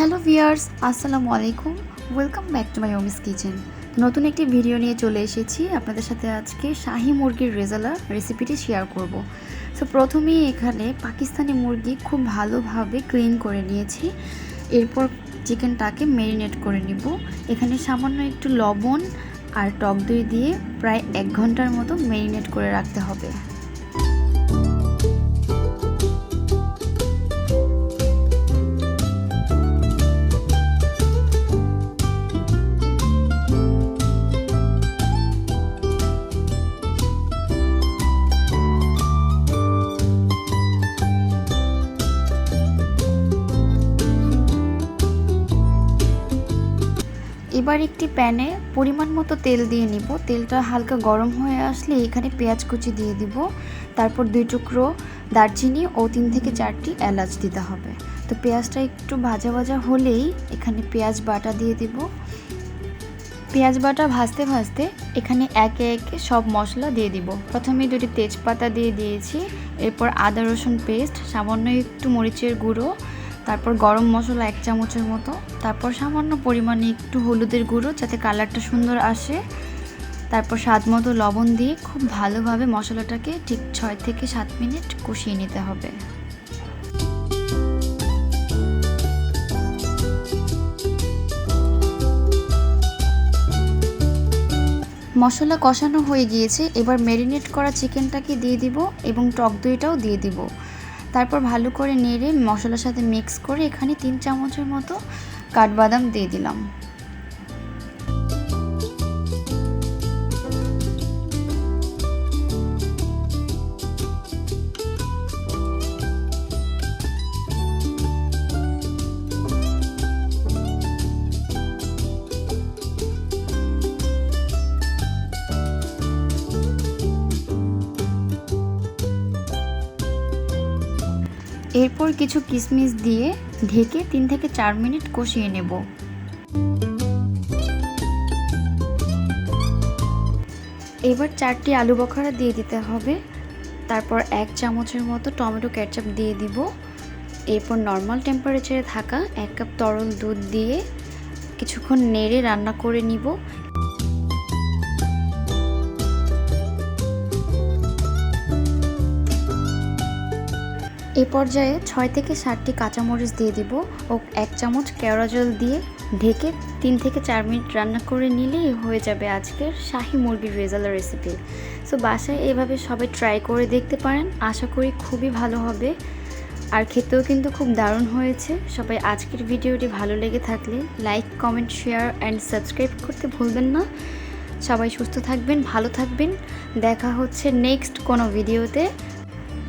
Hello viewers, আসসালামু আলাইকুম। Welcome back to my Omi's kitchen নতুন একটি ভিডিও নিয়ে চলে এসেছি। আপনাদের সাথে আজকে শাহি মুরগির রেজালা রেসিপিটি শেয়ার করব। সো প্রথমেই এখানে পাকিস্তানি মুরগি খুব ভালোভাবে ক্লিন করে নিয়েছি। এরপর চিকেনটাকে ম্যারিনেট করে নিব। এখানে সামান্য একটু লবণ আর টক দই দিয়ে প্রায় এক ঘণ্টার মতো ম্যারিনেট করে রাখতে হবে। এবার একটি প্যানে পরিমাণ মতো তেল দিয়ে নিব। তেলটা হালকা গরম হয়ে আসলে এখানে পেঁয়াজ কুচি দিয়ে দিব। তারপর দুই টুকরো দারচিনি ও তিন থেকে চারটি এলাচ দিতে হবে। তো পেঁয়াজটা একটু ভাজা ভাজা হলেই এখানে পেঁয়াজ বাটা দিয়ে দিব। পেঁয়াজ বাটা ভাজতে ভাজতে এখানে একে একে সব মশলা দিয়ে দিব। প্রথমে দুটি তেজপাতা দিয়ে দিয়েছি। এরপর আদা রসুন পেস্ট, সামান্য একটু মরিচের গুঁড়ো তারপর গরম মশলা এক চামচের মতো, তারপর সামান্য পরিমাণে একটু হলুদের গুঁড়ো যাতে কালারটা সুন্দর আসে। তারপর স্বাদ মতো লবণ দিয়ে খুব ভালোভাবে মশলাটাকে ঠিক ছয় থেকে সাত মিনিট কষিয়ে নিতে হবে। মশলা কষানো হয়ে গিয়েছে, এবার ম্যারিনেট করা চিকেনটাকে দিয়ে দিব এবং টক দইটাও দিয়ে দিব। তারপর ভালো করে নেড়ে মশলার সাথে মিক্স করে এখানে তিন চামচের মতো কাঠবাদাম দিয়ে দিলাম। এরপর কিছু কিশমিশ দিয়ে ঢেকে তিন থেকে চার মিনিট কষিয়ে নেব। এবার চারটি আলু বখারা দিয়ে দিতে হবে। তারপর এক চামচের মতো টমেটো ক্যাটচাপ দিয়ে দিব। এরপর নর্মাল টেম্পারেচারে থাকা এক কাপ তরল দুধ দিয়ে কিছুক্ষণ নেড়ে রান্না করে নিব। এ পর্যায়ে ছয় থেকে সাতটি কাঁচামরিচ দিয়ে দিব ও এক চামচ কেওড়া জল দিয়ে ঢেকে তিন থেকে চার মিনিট রান্না করে নিলেই হয়ে যাবে আজকের শাহি মুরগির রেজালা রেসিপি সো বাসায় এভাবে সবাই ট্রাই করে দেখতে পারেন। আশা করি খুবই ভালো হবে। আর খেতেও কিন্তু খুব দারুণ হয়েছে। সবাই আজকের ভিডিওটি ভালো লেগে থাকলে like comment share and subscribe করতে ভুলবেন না। সবাই সুস্থ থাকবেন, ভালো থাকবেন। দেখা হচ্ছে নেক্সট কোনো ভিডিওতে